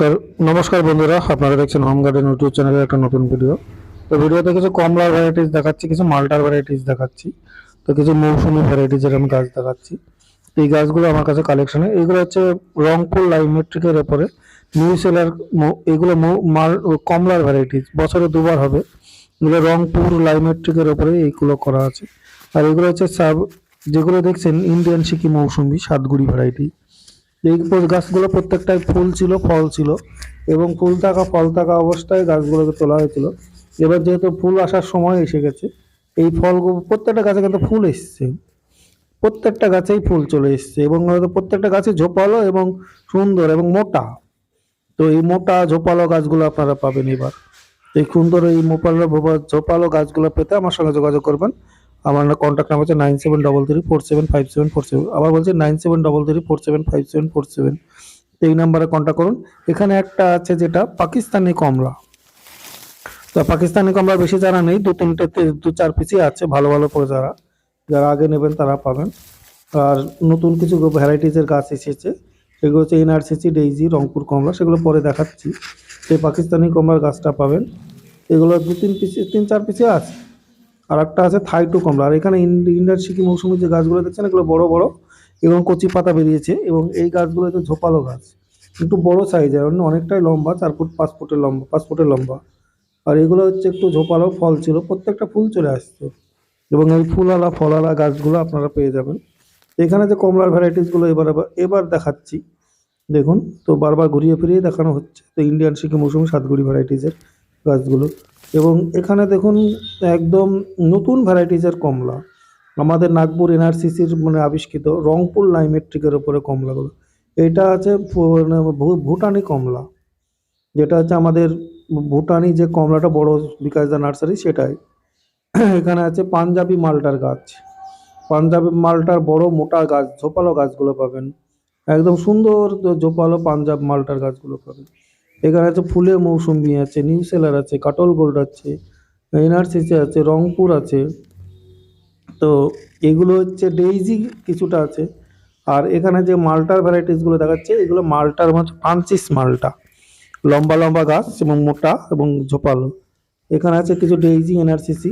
নমস্কার নমস্কার বন্ধুরা, আপনারা দেখছেন হোম গার্ডেন ইউটিউব চ্যানেলের একটা নতুন ভিডিও তো ভিডিওতে কিছু কমলার ভ্যারাইটিস দেখাচ্ছি, কিছু মাল্টার ভ্যারাইটিস দেখাচ্ছি, তো কিছু মৌসুমি ভ্যারাইটিসের আমি গাছ দেখাচ্ছি। এই গাছগুলো আমার কাছে কালেকশনে এইগুলো হচ্ছে রংপুর লাইমেট্রিকের ওপরে। নিউ সেলার এগুলো মাল, কমলার ভ্যারাইটিস বছরে দুবার হবে। এগুলো রংপুর লাইমেট্রিকের ওপরে এইগুলো করা আছে। আর এগুলো হচ্ছে সাব, যেগুলো দেখছেন ইন্ডিয়ান সিকি মৌসুমি, সাতগুড়ি ভ্যারাইটি এই গাছগুলো প্রত্যেকটাই ফুল ছিল, ফল ছিল এবং ফুল থাকা, ফল থাকা অবস্থায় গাছগুলোকে তোলা হয়েছিল। এবার যেহেতু ফুল আসার সময় এসে গেছে, এই ফলগুলো, প্রত্যেকটা গাছে কিন্তু ফুল এসছে। প্রত্যেকটা গাছেই ফুল চলে এসছে এবং প্রত্যেকটা গাছে ঝোপালো এবং সুন্দর এবং মোটা। তো এই মোটা ঝোপালো গাছগুলো আপনারা পাবেন এবার। এই সুন্দর এই মোপালো ঝোপালো গাছগুলো পেতে আমার সঙ্গে যোগাযোগ করবেন। আমার কন্ট্যাক্ট নাম্বার হচ্ছে nine seven double three four seven five seven four seven আবার বলছি nine seven double three four seven five seven four seven এই নাম্বারে কন্ট্যাক্ট করুন। এখানে একটা আছে যেটা পাকিস্তানি কমলা। তো পাকিস্তানি কমলা বেশি যারা নেই, দু তিনটে, দু চার পিসই আছে, ভালো ভালো করে যারা। যারা আগে নেবেন তারা পাবেন। আর নতুন কিছু ভ্যারাইটিসের গাছ এসেছে। সেগুলো হচ্ছে এনআরসিসি, ডেইজি, রংপুর কমলা, সেগুলো পরে দেখাচ্ছি। সেই পাকিস্তানি কমলার গাছটা পাবেন। এগুলো দু তিন পিসে তিন চার পিসে আছে। আর একটা আছে থাইটু কমলা। আর এখানে ইন- ইন্ডিয়ান সিকি মৌসুমি যে গাছগুলো দেখছেন, এগুলো বড় বড় এবং কচি পাতা বেরিয়েছে এবং এই গাছগুলো হচ্ছে ঝোপালো গাছ। একটু বড় সাইজের অন্য অনেকটাই লম্বা, চার ফুট, পাঁচ ফুটের লম্বা, পাঁচ ফুটের লম্বা। আর এগুলো হচ্ছে একটু ঝোপালো ফল ছিল, প্রত্যেকটা ফুল চলে আসছে এবং এই ফুলালা, ফলালা গাছগুলো আপনারা পেয়ে যাবেন। এখানে যে কমলার ভ্যারাইটিসগুলো এবার এবার এবার দেখাচ্ছি। দেখুন, তো বারবার ঘুরিয়ে ফিরিয়ে দেখানো হচ্ছে। তো ইন্ডিয়ান সিকি মৌসুমি সাতগুড়ি ভ্যারাইটিসের গাছগুলো। এবং এখানে দেখুন একদম নতুন ভ্যারাইটিসের কমলা। আমাদের নাগপুর এনআরসিসির মানে আবিষ্কৃত রংপুর লাইমেট্রিকের ওপরে কমলাগুলো। এটা আছে ভুটানি কমলা। যেটা হচ্ছে আমাদের ভুটানি যে কমলাটা বড় বিকাশ দা নার্সারি সেটাই। এখানে আছে পাঞ্জাবি মালটার গাছ। পাঞ্জাবি মালটার বড় মোটা গাছ, ঝোপালো গাছগুলো পাবেন। একদম সুন্দর ঝোপালো পাঞ্জাব মালটার গাছগুলো পাবেন। এখানে আছে ফুলের মৌসুমি আছে নিউ সেলার আছে, কাটল গোল্ড আছে, এনআরসিসি আছে, রংপুর আছে। তো এগুলো হচ্ছে ডেইজি কিছুটা আছে। আর এখানে যে মালটার ভ্যারাইটিসগুলো দেখাচ্ছে, এগুলো মালটার মধ্যে পাঞ্চিস মালটা। লম্বা লম্বা গাছ এবং মোটা এবং ঝোপালো। এখানে আছে কিছু ডেইজি, এনআরসিসি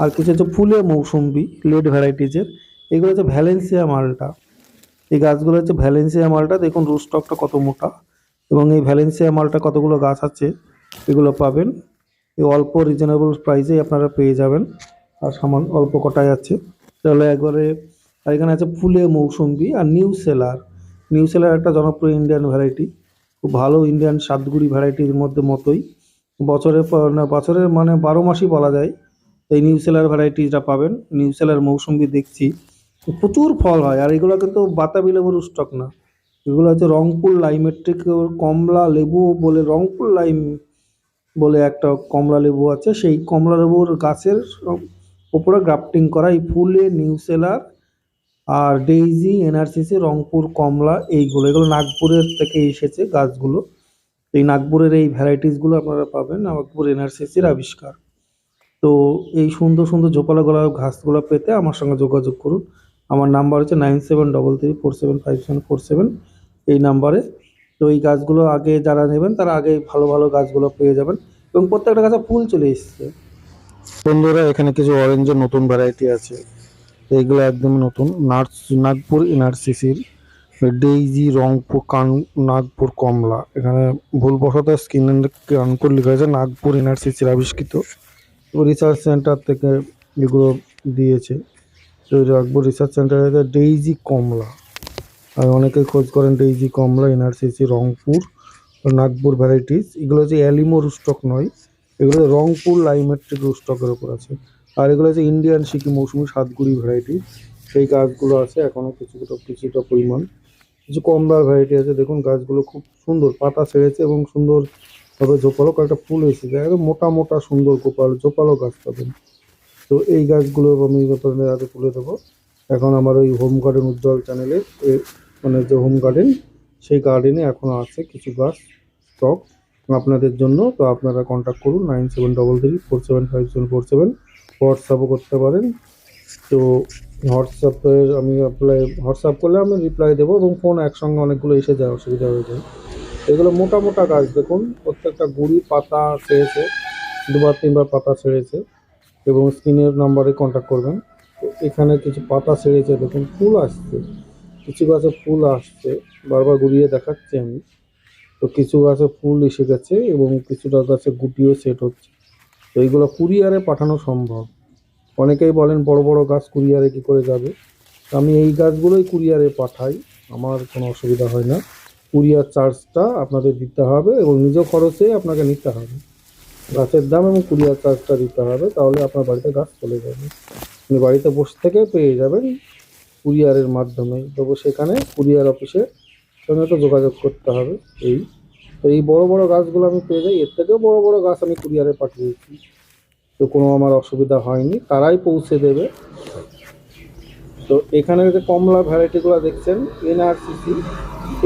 আর কিছু হচ্ছে ফুলে মৌসুম্বি লেড ভ্যারাইটিজের এগুলো হচ্ছে ভ্যালেন্সিয়া মালটা। এই গাছগুলো হচ্ছে ভ্যালেন্সিয়া মালটা, দেখুন রুস্টকটা কত মোটা। এবং এই ভ্যালেন্সিয়া মালটা কতগুলো গাছ আছে এগুলো পাবেন। এই অল্প রিজনেবল প্রাইসেই আপনারা পেয়ে যাবেন। আর সামান অল্প কটাই আছে। তাহলে একবারে, আর এখানে আছে ফুলে মৌসুম্বি আর নিউ সেলার নিউ সেলার একটা জনপ্রিয় ইন্ডিয়ান ভ্যারাইটি খুব ভালো ইন্ডিয়ান সাতগুড়ি ভ্যারাইটির মধ্যে মতোই। না, বছরের মানে বারো মাসই বলা যায়। এই নিউ সেলার ভ্যারাইটিটা পাবেন। নিউ সেলার মৌসুম্বি দেখছি। প্রচুর ফল হয়। আর এগুলো কিন্তু বাতাবি লেবুর স্টক না। এগুলো হচ্ছে রংপুর লাইমেট্রিক কমলা লেবু বলে, রংপুর লাইম বলে একটা কমলা লেবু আছে। সেই কমলা লেবুর গাছের উপরে গ্রাফটিং করা এই ফুলে নিউ সেলার আর ডেইজি এনআরসিসি রংপুর কমলা এইগুলো। এগুলো নাগপুরের থেকে এসেছে গাছগুলো। এই নাগপুরের এই ভ্যারাইটিসগুলো আপনারা পাবেন নাগপুর এনআরসিসির আবিষ্কার। তো এই সুন্দর সুন্দর ঝোপালা গলা ঘাসগুলো পেতে আমার সঙ্গে যোগাযোগ করুন। আমার নাম্বার হচ্ছে nine seven double three four seven five seven four seven. এই নাম্বারে। তো এই গাছগুলো আগে যারা নেবেন, তারা আগে ভালো ভালো গাছগুলো পেয়ে যাবেন। এবং প্রত্যেকটা গাছে ফুল চলে এসছে। বন্ধুরা, এখানে কিছু অরেঞ্জের নতুন ভ্যারাইটি আছে। এইগুলো একদম নতুন। নার্স, নাগপুর এনআরসিসির ডেইজি রংপুর কান, নাগপুর কমলা। এখানে ভুলবশত স্ক্রিন কানপুর লেখা আছে, নাগপুর এনআরসিসির আবিষ্কৃত। রিসার্চ সেন্টার থেকে এগুলো দিয়েছে। তো নাগপুর রিসার্চ সেন্টারে ডেইজি কমলা। আর অনেকে খোঁজ করেন ডেইজি কমলা এনআরসিসি রংপুর, নাগপুর ভ্যারাইটিস এগুলো হচ্ছে অ্যালিমো রুস্টক নয়, এগুলো রংপুর লাইমেট্রিক রুস্টকের ওপর আছে। আর এগুলো হচ্ছে ইন্ডিয়ান সিকি মৌসুমি সাতগুড়ি ভ্যারাইটি সেই গাছগুলো আছে এখনও কিছুটা কিছুটা পরিমাণ। কিছু কমলার ভ্যারাইটি আছে, দেখুন গাছগুলো খুব সুন্দর, পাতা ছেড়েছে এবং সুন্দর সুন্দরভাবে ঝোপালো, কয়েকটা ফুল এসেছে, একদম মোটা মোটা সুন্দর গোপাল, ঝোপালো গাছ পাবেন। তো এই গাছগুলো আমি আপনাদের তুলে দেবো। এখন আমার ওই হোম গার্ডেন উজ্জ্বল চ্যানেলে মানে যে হোম গার্ডেন সেই গার্ডেনে এখনও আছে কিছু গাছ স্টক আপনাদের জন্য তো আপনারা কন্ট্যাক্ট করুন nine seven double three four seven five seven four seven হোয়াটসঅ্যাপও করতে পারেন। তো হোয়াটসঅ্যাপের আমি অ্যাপ্লাই হোয়াটসঅ্যাপ করলে আমি রিপ্লাই দেবো এবং ফোন একসঙ্গে অনেকগুলো এসে যায়, অসুবিধা হয়ে যায়। এগুলো মোটা মোটা গাছ দেখুন, প্রত্যেকটা গুড়ি, পাতা ছেড়েছে, দুবার তিনবার পাতা ছেড়েছে এবং স্ক্রিনের নাম্বারে কন্ট্যাক্ট করবেন। এখানে কিছু পাতা ছেড়েছে, দেখুন, ফুল আসছে। কিছু গাছে ফুল আসছে, বারবার ঘুরিয়ে দেখাচ্ছি আমি। তো কিছু গাছে ফুল এসে গেছে এবং কিছুটা গাছে গুটিও সেট হচ্ছে। তো এইগুলো কুরিয়ারে পাঠানো সম্ভব। অনেকেই বলেন, বড় বড় গাছ কুরিয়ারে কি করে যাবে? তো আমি এই গাছগুলোই কুরিয়ারে পাঠাই, আমার কোনো অসুবিধা হয় না। কুরিয়ার চার্জটা আপনাদের দিতে হবে এবং নিজ খরচে আপনাকে নিতে হবে। গাছের দাম এবং কুরিয়ার চার্জটা দিতে হবে, তাহলে আপনার বাড়িতে গাছ চলে যাবে। আপনি বাড়িতে বসে থেকে পেয়ে যাবেন কুরিয়ারের মাধ্যমে। তবু সেখানে কুরিয়ার অফিসের সঙ্গে তো যোগাযোগ করতে হবে এই। তো এই বড় বড় গাছগুলো আমি পেয়ে যাই। এর থেকেও বড় বড় গাছ আমি কুরিয়ারে পাঠিয়েছি তো কোনো আমার অসুবিধা হয়নি, তারাই পৌঁছে দেবে। তো এখানে যে কমলা ভ্যারাইটিগুলো দেখছেন, এনআরসিসি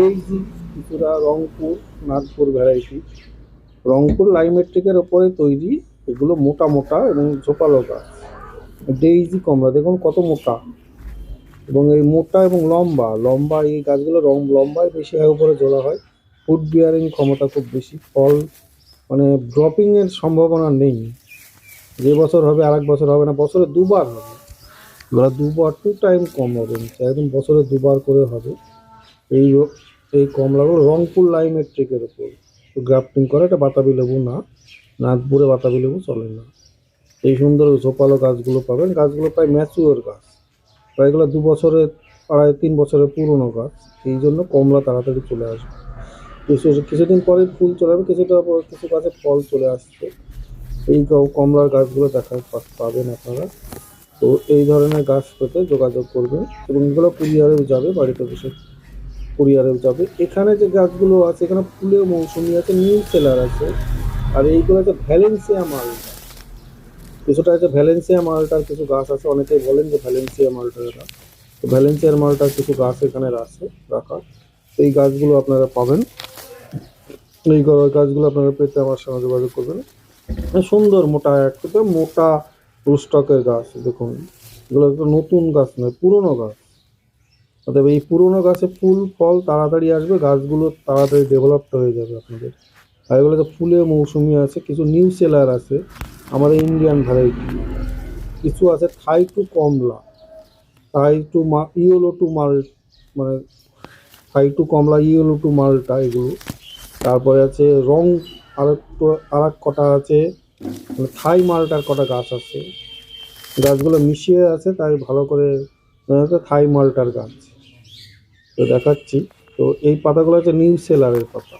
এইজি কিছুটা রংপুর, নাগপুর ভ্যারাইটি। রংপুর লাইমেট্রিকের ওপরে তৈরি, এগুলো মোটা মোটা এবং ঝোপালো গাছ। ডেইজি কমলা, দেখুন কত মোটা। এবং এই মোটা এবং লম্বা লম্বা এই গাছগুলো রং লম্বায় বেশি হয়, উপরে ঝোলা হয়। ফুড বিয়ারিং ক্ষমতা খুব বেশি, ফল মানে ড্রপিংয়ের সম্ভাবনা নেই। যে বছর হবে আরেক বছর হবে না, বছরে দুবার হবে। এবার দুবার টু টাইম কম হবে একদম বছরে দুবার করে হবে। এই এই কমলাগুলো রংপুর লাইমেট্রিকের ওপর গ্রাফটিং করা, এটা বাতাবি লেবু না, নাগপুরে বাতাবি লেবু চলে না। এই সুন্দর ঝোপালো গাছগুলো পাবেন। গাছগুলো প্রায় ম্যাচিওর গাছ। প্রায় এগুলো দু বছরের আড়াই, তিন বছরের পুরনো গাছ। এই জন্য কমলা তাড়াতাড়ি চলে আসবে। কিছু, কিছুদিন পরে ফুল চলে আসবে, কিছুটা কিছু গাছে ফল চলে আসছে এই কমলার গাছগুলো দেখা পাবেন আপনারা। তো এই ধরনের গাছ পেতে যোগাযোগ করবেন। এবং এগুলো কুরিয়ারেও যাবে, বাড়িতে বসে কুরিয়ারেও যাবে। এখানে যে গাছগুলো আছে, এখানে ফুলের মৌসুমি আছে, নিউ সেলার আছে। আর এইগুলো আছে ভ্যালেন্সিয়া মালটা কিছুটা আছে ভ্যালেন্সিয়া মালটার কিছু গাছ আছে, অনেকেই বলেন যে ভ্যালেন্সিয়া মালটা এটা। তো ভ্যালেন্সিয়ার মালটার কিছু গাছ এখানে আছে রাখা তো এই গাছগুলো আপনারা পাবেন। এই গাছগুলো আপনারা পেতে আমার সঙ্গে যোগাযোগ করবেন। সুন্দর মোটা একটা মোটা রুস্টকের গাছ, দেখুন। এগুলো একটা নতুন গাছ নয়, পুরনো গাছ। অতএব এই পুরনো গাছে ফুল, ফল তাড়াতাড়ি আসবে, গাছগুলো তাড়াতাড়ি ডেভেলপড হয়ে যাবে আপনাদের। আর এগুলোতে ফুলের মৌসুমি আছে, কিছু নিউ সেলার আছে। আমাদের ইন্ডিয়ান ভ্যারাইটি কিছু আছে থাই টু কমলা থাই টু মা ইয়েলো টু মাল মানে থাই টু কমলা ইয়েলো টু মালটা এগুলো। তারপরে আছে রং আর আর এক কটা আছে মানে থাই মালটার কটা গাছ আছে। গাছগুলো মিশিয়ে আছে, তাই ভালো করে থাই মালটার গাছ। তো দেখাচ্ছি। তো এই পাতাগুলো হচ্ছে নিউ সেলারের পাতা।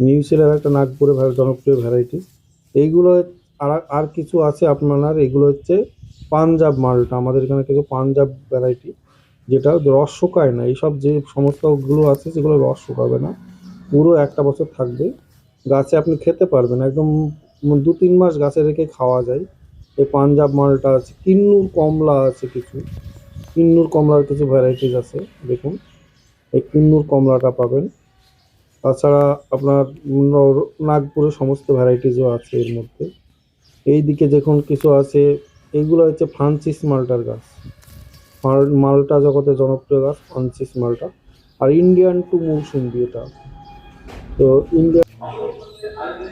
নিউ একটা নাগপুরে জনপ্রিয় ভ্যারাইটি এইগুলো আর আর কিছু আছে আপনার, এগুলো হচ্ছে পাঞ্জাব মালটা। আমাদের এখানে কিছু পাঞ্জাব ভ্যারাইটি যেটা রস শুকায় না। এইসব যে সমস্তগুলো আছে, সেগুলো রস শুকাবে না। পুরো একটা বছর থাকবে। গাছে আপনি খেতে পারবেন। একদম দু তিন মাস গাছে রেখে খাওয়া যায়। এই পাঞ্জাব মালটা আছে। কিন্নুর কমলা আছে কিছু। কিন্নুর কমলার কিছু ভ্যারাইটিস আছে, দেখুন। এই কিন্নুর কমলাটা পাবেন। তাছাড়া আপনার নাগপুরের সমস্ত ভ্যারাইটিসও আছে এর মধ্যে। এই দিকে দেখুন কিছু আছে, এইগুলো হচ্ছে ফ্রান্সিস মালটার গাছ। মাল্টা জগতে জনপ্রিয় গাছ ফ্রান্সিস মালটা আর ইন্ডিয়ান টু মৌসুম্বি এটা। তো ইন্ডিয়া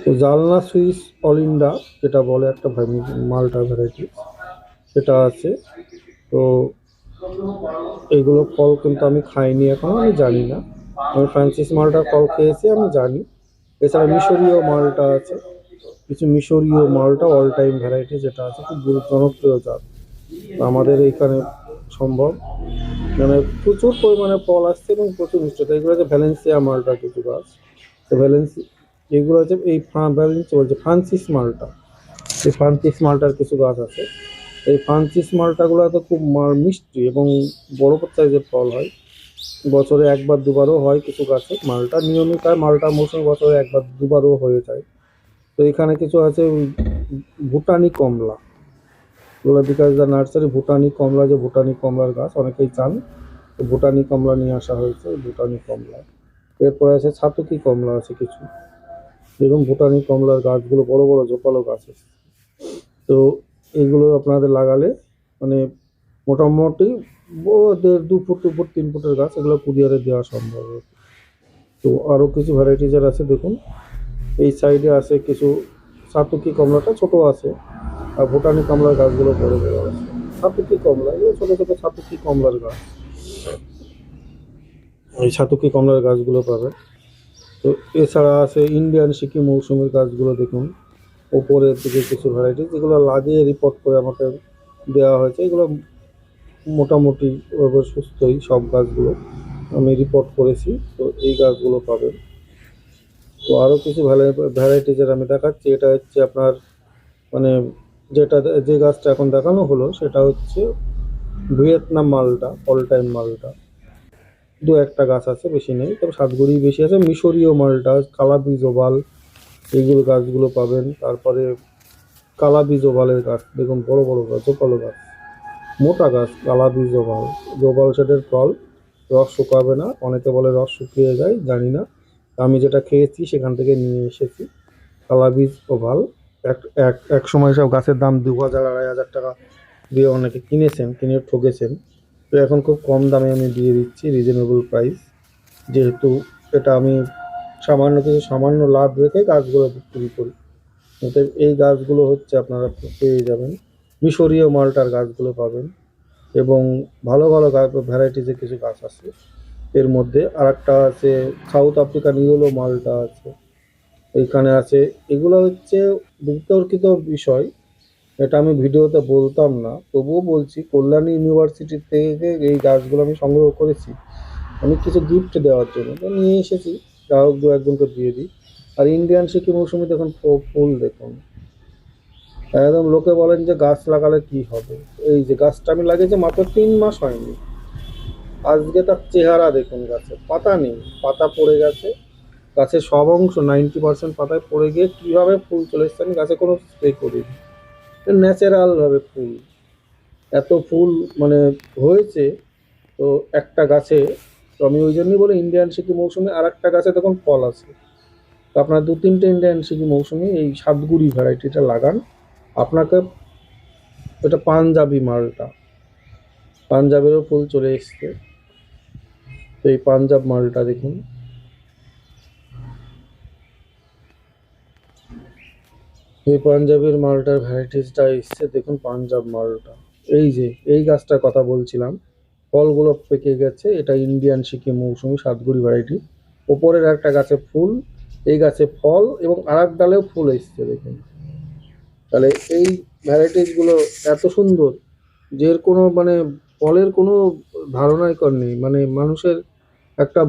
তো জালনা সুইস অলিন্ডা যেটা বলে একটা মালটা ভ্যারাইটি সেটা আছে। তো এইগুলো ফল কিন্তু আমি খাইনি এখনও, আমি জানি না। আমি ফ্রান্সিস মালটার ফল খেয়েছি, আমি জানি। এছাড়া মিশরীয় মালটা আছে। কিছু মিশরীয় মালটা অল টাইম ভ্যারাইটি যেটা আছে, খুব জনপ্রিয় জাত। আমাদের এইখানে সম্ভব। মানে প্রচুর পরিমাণে ফল আসছে এবং প্রচুর মিষ্টতা এগুলো হচ্ছে ভ্যালেন্সিয়া মালটা কিছু গাছ। তো ভ্যালেন্সি এগুলো হচ্ছে এই ভ্যালেন্সি বলছে ফ্রান্সিস মালটা। এই ফ্রান্সিস মালটার কিছু গাছ আছে। এই ফ্রান্সিস মালটাগুলো তো খুব মিষ্টি এবং বড় সাইজের ফল হয় বছরে একবার দুবারও হয় কিছু গাছে। মালটা নিয়মিত হয় মালটা মৌসুমে বছরে একবার দুবারও হয়ে যায়। তো এখানে কিছু আছে ভুটানি কমলা। বিকাশ দা নার্সারি, ভুটানি কমলা, যে ভুটানি কমলার গাছ অনেকেই চান। তো ভুটানি কমলা নিয়ে আসা হয়েছে, ভুটানি কমলা। এরপরে আছে ছাতুকি কমলা আছে কিছু। দেখুন, ভুটানি কমলার গাছগুলো বড় বড় জোপালো গাছ আছে। তো এগুলো আপনাদের লাগালে মানে মোটামুটি দু ফুট দু ফুট, তিন ফুটের গাছ, এগুলো কুরিয়ারে দেওয়া সম্ভব। তো আরও কিছু ভ্যারাইটিজের আছে, দেখুন। এই সাইডে আছে কিছু সাতুকি কমলাটা ছোট আছে। আর ভুটানি কমলার গাছগুলো বড় বড় আছে। সাতুকি কমলা, এগুলো ছোট ছোট সাতুকি কমলার গাছ। এই সাতুকি কমলার গাছগুলো পাবে তো এছাড়া আছে ইন্ডিয়ান সিকি মৌসুমের গাছগুলো, দেখুন। ওপরের দিকে কিছু ভ্যারাইটি যেগুলো লাগিয়ে রিপোর্ট করে আমাকে দেওয়া হয়েছে, এগুলো মোটামুটি সুস্থই সব গাছগুলো আমি রিপোর্ট করেছি, তো এই গাছগুলো পাবেন। তো আরও কিছু ভ্যারাইটিজের আমি দেখাচ্ছি। এটা হচ্ছে আপনার মানে যেটা যে গাছটা এখন দেখানো হলো, সেটা হচ্ছে ভিয়েতনাম মালটা অল টাইম মালটা। দু একটা গাছ আছে, বেশি নেই, তবে সাতগুড়ি বেশি আছে। মিশরীয় মালটা, কালাবীজ ওভাল, এইগুলো গাছগুলো পাবেন। তারপরে কালাবীজ ওভালের গাছ, দেখুন বড় বড় গাছ, জোপালো গাছ। মোটা গাছ, কালা কালাবীজ ওভাল জোপাল সেটের ফল রস শুকাবে না, অনেকে বলে রস শুকিয়ে যায়, জানি না। আমি যেটা খেয়েছি সেখান থেকে নিয়ে এসেছি। কালাবীজ ওভাল। এক এক এক সময় সব গাছের দাম দু হাজার, আড়াই হাজার টাকা দিয়ে অনেকে কিনেছেন, কিনে ঠকেছেন। তো এখন খুব কম দামে আমি দিয়ে দিচ্ছি রিজনেবল প্রাইস যেহেতু এটা আমি সামান্য কিছু, সামান্য লাভ রেখে গাছগুলো বিক্রি করি। অতএব এই গাছগুলো হচ্ছে আপনারা পেয়ে যাবেন। মিশরীয় মালটার গাছগুলো পাবেন এবং ভালো ভালো গাছ ভ্যারাইটিজের কিছু গাছ আছে। এর মধ্যে আর একটা আছে সাউথ আফ্রিকান ইয়েলো মালটা আছে। এইখানে আছে, এগুলো হচ্ছে বিতর্কিত বিষয়। এটা আমি ভিডিওতে বলতাম না, তবুও বলছি, কল্যাণী ইউনিভার্সিটি থেকে এই গাছগুলো আমি সংগ্রহ করেছি। অনেক কিছু গিফট দেওয়ার জন্য তো নিয়ে এসেছি, গ্রাহক দু একজনকে দিয়ে দিই। আর ইন্ডিয়ান সিকি মৌসুমি দেখুন ফুল দেখুন। একদম লোকে বলেন যে গাছ লাগালে কি হবে? এই যে গাছটা আমি লাগিয়েছি মাত্র তিন মাস হয়নি। আজকে তার চেহারা দেখুন গাছে, পাতা নেই, পাতা পড়ে গেছে। গাছের সব অংশ নাইনটি পার্সেন্ট পাতায় পড়ে গিয়ে কীভাবে ফুল চলে এসছে আমি গাছে কোনো স্প্রে করিনি। ন্যাচারালভাবে ফুল। এত ফুল মানে হয়েছে, তো একটা গাছে, তো আমি ওই জন্যই বলি ইন্ডিয়ান সিকি মৌসুমে আর একটা গাছে তখন ফল আছে। তো আপনার দু তিনটে ইন্ডিয়ান সিকি মৌসুমে এই সাতগুড়ি ভ্যারাইটিটা লাগান। আপনাকে এটা পাঞ্জাবি মালটা। পাঞ্জাবেরও ফুল চলে এসছে। তো এই পাঞ্জাব মালটা দেখুন। এই পাঞ্জাবের মালটার ভ্যারাইটিসটা এসছে। দেখুন পাঞ্জাব মালটা। এই যে, এই গাছটার কথা বলছিলাম। ফলগুলো পেকে গেছে। এটা ইন্ডিয়ান সিকিম মৌসুমি সাতগুড়ি ভ্যারাইটি। ওপরের একটা গাছে ফুল, এই গাছে ফল এবং আর ডালেও ফুল এসছে, দেখুন। তাহলে এই ভ্যারাইটিসগুলো এত সুন্দর যে কোনো মানে ফলের কোনো ধারণাই কর নেই। মানে মানুষের একটা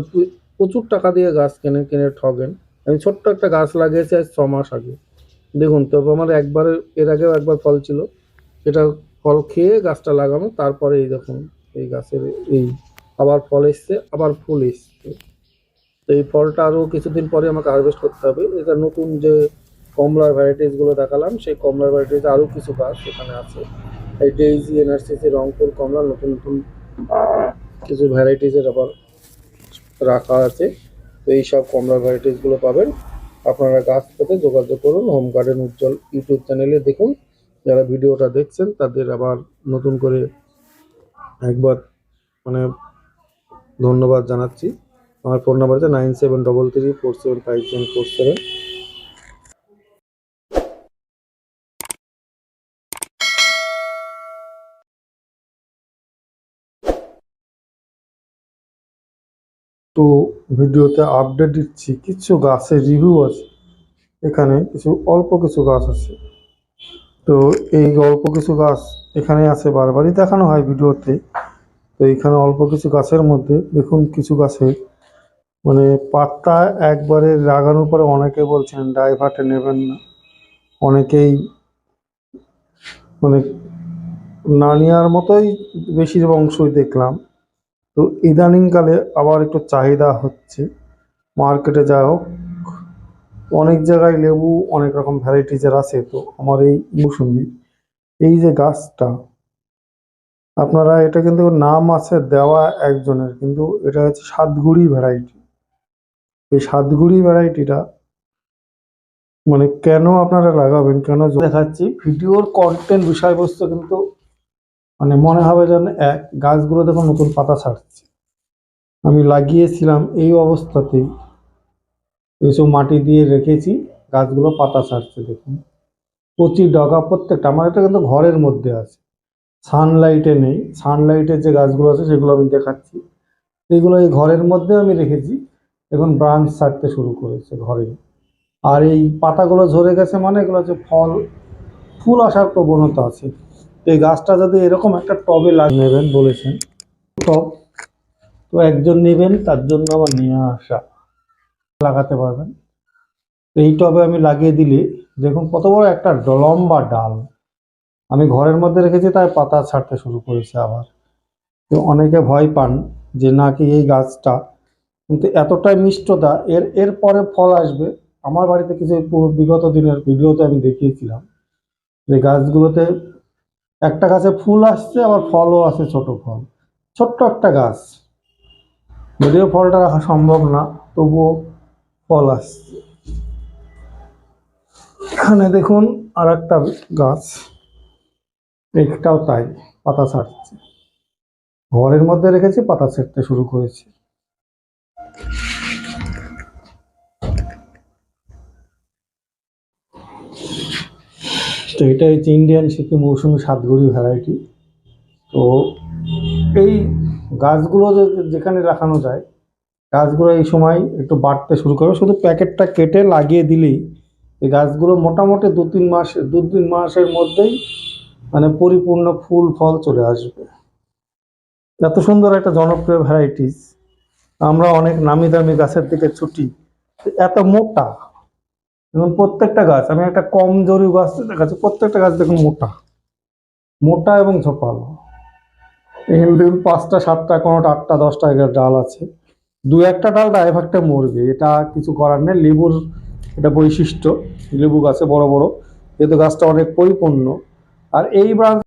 প্রচুর টাকা দিয়ে গাছ কেনে, কিনে ঠগেন। আমি ছোট্ট একটা গাছ লাগিয়েছি আজ ছ মাস আগে। দেখুন তবে আমার একবার, এর আগেও একবার ফল ছিল। সেটা ফল খেয়ে গাছটা লাগানো, তারপরে এই দেখুন, এই গাছের এই আবার ফল এসছে, আবার ফুল এসছে। তো এই ফলটা আরও কিছুদিন পরে আমাকে হারভেস্ট করতে হবে। এটা নতুন যে কমলার ভ্যারাইটিসগুলো দেখালাম, সেই কমলার ভ্যারাইটিস আরও কিছু গাছ এখানে আছে। এই ডেইজি এনআরসিসি রংপুর কমলা, নতুন নতুন কিছু ভ্যারাইটিসের আবার রাখা আছে। তো এই সব কমলার ভ্যারাইটিসগুলো পাবেন। আপনারা গাছ পেতে যোগাযোগ করুন হোম গার্ডেন উজ্জ্বল ইউটিউব চ্যানেলে দেখুন। যারা ভিডিওটা দেখছেন, তাদের আবার নতুন করে একবার মানে ধন্যবাদ জানাচ্ছি। আমার ফোন নাম্বার আছে nine seven double three four seven five seven four seven তো ভিডিওতে আপডেট দিচ্ছি, কিছু গাছের রিভিউ আছে। এখানে কিছু, অল্প কিছু গাছ আছে। তো এই অল্প কিছু গাছ এখানে আছে বারবারই দেখানো হয় ভিডিওতে। তো এখানে অল্প কিছু গাছের মধ্যে দেখুন কিছু গাছে মানে পাতা একবারে লাগানোর পরে অনেকে বলছেন ড্রাইভারটা নেবেন না। অনেকেই মানে না নেওয়ার মতোই বেশির অংশই দেখলাম। তো ইদানিংকালে আবার একটু চাহিদা হচ্ছে। মার্কেটে যা হোক, অনেক জায়গায় লেবু, অনেক রকম ভ্যারাইটিজের আছে। তো আমার এই মৌসুমি, এই যে গাছটা, আপনারা এটা কিন্তু নাম আছে দেওয়া একজনের, কিন্তু এটা হচ্ছে সাতগুড়ি ভ্যারাইটি এই সাতগুড়ি ভ্যারাইটিটা মানে কেন আপনারা লাগাবেন? কেন দেখাচ্ছি, ভিডিওর কন্টেন্ট বিষয়বস্তু কিন্তু মানে মনে হবে যেন এক গাছগুলো দেখুন নতুন পাতা ছাড়ছে। আমি লাগিয়েছিলাম এই অবস্থাতেই। এসব মাটি দিয়ে রেখেছি, গাছগুলো পাতা ছাড়ছে দেখুন। কচি ডগা প্রত্যেকটা, আমার এটা কিন্তু ঘরের মধ্যে আছে। সানলাইটে নেই সানলাইটের যে গাছগুলো আছে সেগুলো আমি দেখাচ্ছি। এগুলো এই ঘরের মধ্যে আমি রেখেছি। এখন ব্রাঞ্চ ছাড়তে শুরু করেছে ঘরে আর এই পাতাগুলো ঝরে গেছে মানে এগুলো হচ্ছে ফল, ফুল আসার প্রবণতা আছে। এই গাছটা যদি এরকম একটা টবে লাগিয়ে নেবেন বলেছেন, টব, তো একজন নেবেন, তার জন্য আমার নিয়ে আসা, লাগাতে পারবেন। এই টবে আমি লাগিয়ে দিলে, দেখুন কত বড় একটা লম্বা ডাল। আমি ঘরের মধ্যে রেখেছি, তাই পাতা ছাড়তে শুরু করেছে আবার। তো অনেকে ভয় পান যে নাকি এই গাছটা, কিন্তু এতটাই মিষ্টতা, এর এর পরে ফল আসবে। আমার বাড়িতে কিছু বিগত দিনের ভিডিওতে আমি দেখিয়েছিলাম যে গাছগুলোতে একটা গাছে ফুল আসছে, আবার ফলও আছে ছোট ফল। ছোট্ট একটা গাছ। যদিও ফলটা রাখা সম্ভব না, তবুও ফল আসছে। এখানে দেখুন আর একটা গাছ। একটাও তাই, পাতা ছাড়ছে। ঘরের মধ্যে রেখেছি, পাতা ছাড়তে শুরু করেছে। তো এটা হচ্ছে ইন্ডিয়ান সিকি মৌসুমি সাতগুড়ি ভ্যারাইটি তো এই গাছগুলো যেখানে রাখানো যায়, গাছগুলো এই সময় একটু বাড়তে শুরু করবে শুধু প্যাকেটটা কেটে লাগিয়ে দিলেই এই গাছগুলো মোটামুটি দু তিন মাস, দু তিন মাসের মধ্যেই মানে পরিপূর্ণ ফুল, ফল চলে আসবে। এত সুন্দর একটা জনপ্রিয় ভ্যারাইটিস আমরা অনেক নামি দামি গাছের দিকে ছুটি। এত মোটা এবং প্রত্যেকটা গাছ, আমি একটা কমজোরি গাছ দেখাচ্ছি, প্রত্যেকটা গাছ দেখুন মোটা। মোটা এবং ঝোপালো। এখানে দেখুন পাঁচটা, সাতটা, কোনোটা, আটটা, দশটা এগারো ডাল আছে। দু একটা ডাল ড্রাইভারটা মরবে, এটা কিছু করার নেই। লেবুর এটা বৈশিষ্ট্য, লেবু গাছে বড় বড়, যেহেতু গাছটা অনেক পরিপূর্ণ। আর এই ব্রাঞ্চ